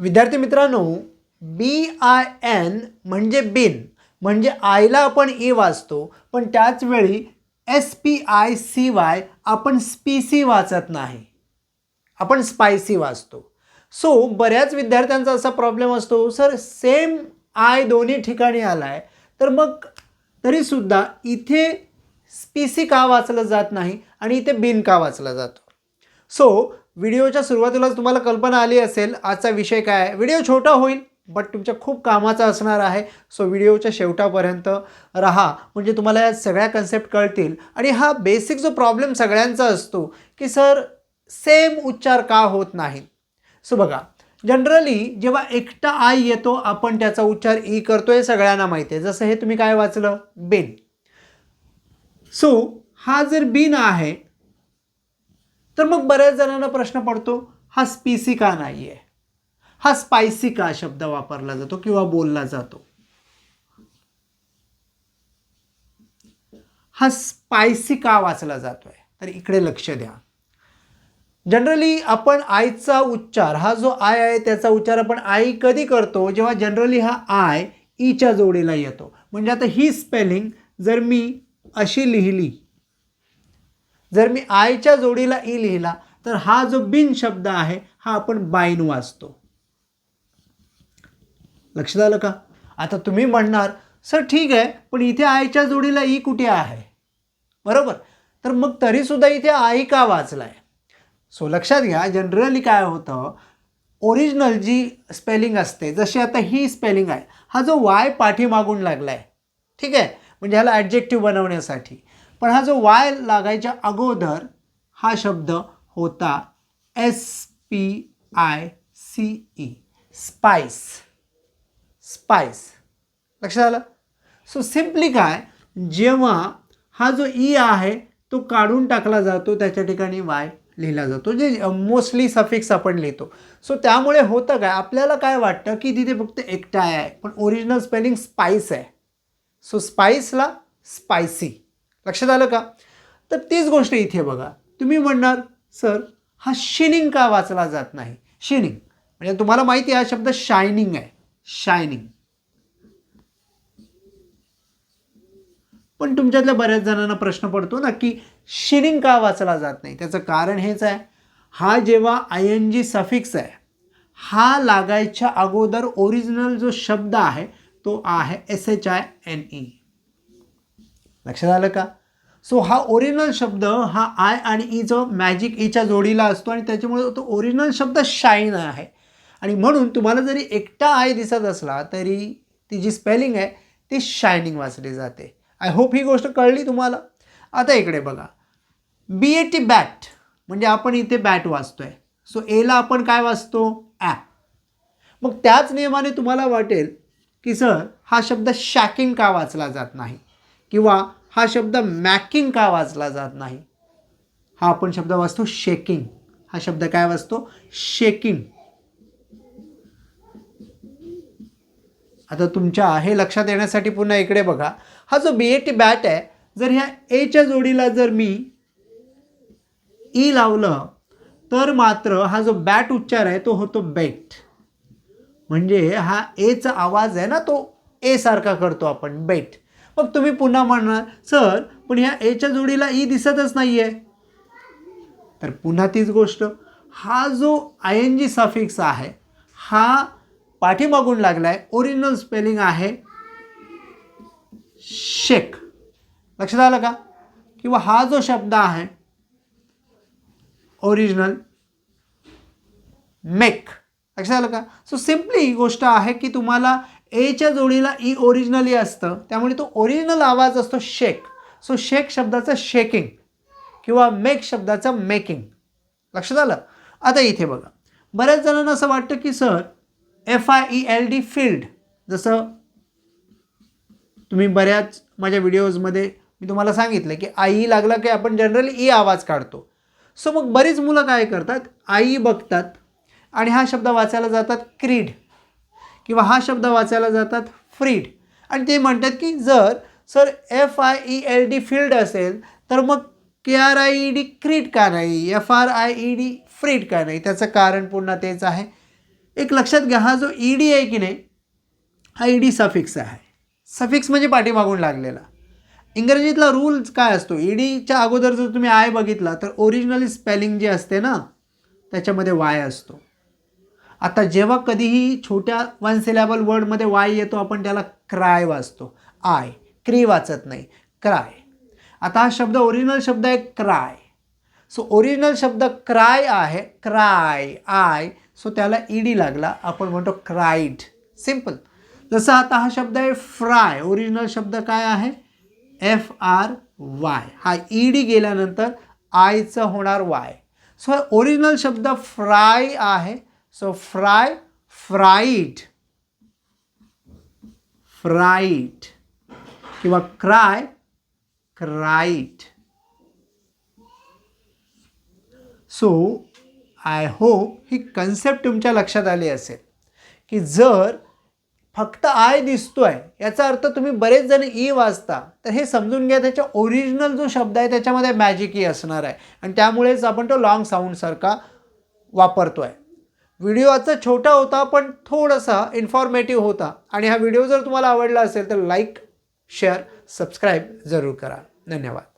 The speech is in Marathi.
विद्यार्थी मित्रांनो बी आय एन म्हणजे बिन म्हणजे आयला आपण ए वाचतो पण त्याच वेळी S P I C Y आपण स्पीसी वाचत नाही. आपण स्पायसी वाचतो. सो बऱ्याच विद्यार्थ्यांचा असा प्रॉब्लेम असतो सर सेम आय दोन्ही ठिकाणी आला आहे तर मग तरीसुद्धा इथे स्पीसी का वाचलं जात नाही आणि इथे बिन का वाचला जातो? सो व्हिडिओच्या सुरुवातीलाच तुम्हाला कल्पना आली असेल आजचा विषय काय आहे? व्हिडिओ छोटा होईल बट तुमच्या खूप कामाचा असणार आहे. सो व्हिडिओच्या शेवटापर्यंत राहा. म्हणजे तुम्हाला या सगळ्या कन्सेप्ट कळतील. आणि हा बेसिक जो प्रॉब्लेम सगळ्यांचा असतो की सर सेम उच्चार का होत नाही? सो बघा. जनरली जेव्हा एकटा आय येतो आपण त्याचा उच्चार ई करतो हे सगळ्यांना माहिती आहे. जसं हे तुम्ही काय वाचलं? बिन. सो हा जर बिन आहे तर मग बऱ्याच जणांना प्रश्न पडतो हा स्पीसी का नाही आहे हा स्पायसी का शब्द वापरला जातो किंवा बोलला जातो? हा स्पायसी का वाचला जातोय? तर इकडे लक्ष द्या. जनरली आपण आयचा उच्चार हा जो आय आहे त्याचा उच्चार आपण आई कधी करतो? जेव्हा जनरली हा आय ईच्या जोडीला येतो. म्हणजे आता ही स्पेलिंग जर मी अशी लिहिली जर मी आयच्या जोडीला ई लिहिला तर हा जो बिन शब्द आहे हा आपण बाईन वाचतो. लक्षात आलं का? आता तुम्ही म्हणणार सर ठीक आहे पण इथे आयच्या जोडीला ई कुठे आहे? बरोबर? तर मग तरीसुद्धा इथे आई का वाचलाय? सो लक्षात घ्या जनरली काय होतं ओरिजिनल जी स्पेलिंग असते जशी आता ही स्पेलिंग आहे हा जो वाय पाठीमागून लागला आहे ठीक आहे? म्हणजे ह्याला ॲडजेक्टिव्ह बनवण्यासाठी. पण हा जो वाय लागायच्या अगोदर हा शब्द होता S P I C E spice spice लक्षात आलं? सो सिम्पली काय? जेव्हा हा जो ई आहे तो काढून टाकला जातो त्याच्या ठिकाणी वाय लिहिला जातो जे मोस्टली सफिक्स आपण लिहितो. सो त्यामुळे होतं काय? आपल्याला काय वाटतं की तिथे फक्त एकटा आहे पण ओरिजिनल स्पेलिंग स्पाइस आहे. सो स्पाइसला स्पायसी लक्षात आलं का? तर तीच गोष्ट इथे बघा. तुम्ही म्हणणार सर हा शिनिंग का वाचला जात नाही? शिनिंग म्हणजे तुम्हाला माहिती आहे हा शब्द शायनिंग आहे. शायनिंग पण तुमच्यातल्या बऱ्याच जणांना प्रश्न पडतो ना की शिनिंग का वाचला जात नाही? त्याचं कारण हेच आहे हा जेव्हा आय एन जी सफिक्स आहे हा लागायच्या अगोदर ओरिजिनल जो शब्द आहे तो आहे S H I N E लक्षात आलं का? सो हा ओरिजिनल शब्द हा आय आणि ई जो मॅजिक ईच्या e जोडीला असतो आणि त्याच्यामुळे तो ओरिजिनल शब्द शाईन आहे. आणि म्हणून तुम्हाला जरी एकटा आय दिसत असला तरी ती जी स्पेलिंग आहे ती शायनिंग वाचली जाते. आय होप ही गोष्ट कळली तुम्हाला. आता इकडे बघा. बी ए टी बॅट म्हणजे आपण इथे बॅट वाचतो आहे सो एला आपण काय वाचतो? ॲ मग त्याच नियमाने तुम्हाला वाटेल की सर हा शब्द शॅकिंग का वाचला जात नाही? किंवा हा शब्द मॅकिंग का वाचला जात नाही? हा आपण शब्द वाचतो शेकिंग हा शब्द काय वाचतो? शेकिंग आता तुमच्या हे लक्षात येण्यासाठी पुन्हा इकडे बघा. हा जो बी ए टी बॅट आहे जर ह्या एच्या जोडीला जर मी ई लावलं तर मात्र हा जो बॅट उच्चार आहे तो होतो बेट म्हणजे हा एचा आवाज आहे ना तो ए सारखा करतो आपण बेट मग तुम्ही पुन्हा म्हणणार सर पण ह्या एच्या जोडीला ई दिसतच नाही आहे तर पुन्हा तीच गोष्ट. हा जो आय एन जी सफिक्स आहे हा पाठीमागून लागला आहे ओरिजिनल स्पेलिंग आहे शेक. लक्षात आलं का? किंवा हा जो शब्द आहे ओरिजिनल मेक लक्षात आलं का? सो सिम्पली ही गोष्ट आहे की तुम्हाला एच्या जोडीला e ई ओरिजिनली असतं त्यामुळे तो ओरिजिनल आवाज असतो शेक सो शेक शब्दाचं शेकिंग किंवा मेक शब्दाचं मेकिंग लक्षात आलं? आता इथे बघा. बऱ्याच जणांना असं वाटतं की sir F I E L D field जसं तुम्ही बऱ्याच माझ्या व्हिडिओजमध्ये मी तुम्हाला सांगितलं की आई लागला की आपण जनरली ई e आवाज काढतो. सो मग बरीच मुलं काय करतात? आई बघतात आणि हा शब्द वाचायला जातात क्रीड किंवा हा शब्द वाचायला जातात फ्रीड. आणि ते म्हणतात की जर sir F I E L D field असेल तर मग K R I E D creed का नाही? F R I E D freed का नाही? त्याचं कारण पुन्हा तेच आहे. एक लक्षात घ्या हा जो ई डी आहे की नाही हा ई डी सफिक्स आहे. सफिक्स म्हणजे पाठीमागून लागलेला. इंग्रजीतला रूल काय असतो? ई डीच्या अगोदर जर तुम्ही आय बघितला तर ओरिजिनली स्पेलिंग जी असते ना त्याच्यामध्ये वाय असतो. आता जेव्हा कधीही छोट्या वन सिलॅबल वर्डमध्ये वाय येतो आपण त्याला क्राय वाचतो. आय क्री वाचत नाही. क्राय आता हा शब्द ओरिजिनल शब्द आहे क्राय सो ओरिजिनल शब्द क्राय आहे क्राय आय सो त्याला ईडी लागला. आपण म्हणतो क्राईड सिंपल जसं आता हा शब्द आहे फ्राय ओरिजिनल शब्द काय आहे? एफ आर वाय हा ईडी गेल्यानंतर आयचं होणार वाय सो ओरिजिनल शब्द फ्राय आहे. So fry fried, fried. किंवा cry cried so I hope he concept तुमच्या लक्षात आली असेल. की जर फक्त आय दिसतो आहे याचा अर्थ तुम्ही बरेच जण ई वाचता तर हे समजून घ्या त्याच्या ओरिजिनल जो शब्द आहे त्याच्यामध्ये मॅजिक ई असणार आहे. आणि त्यामुळेच आपण तो लॉंग साऊंडसारखा वापरतो आहे व्हिडिओ आजचा छोटा होता पण थोडासा इन्फॉर्मेटिव्ह होता. आणि हा व्हिडिओ जर तुम्हाला आवडला असेल तर लाईक शेअर सबस्क्राईब जरूर करा. धन्यवाद.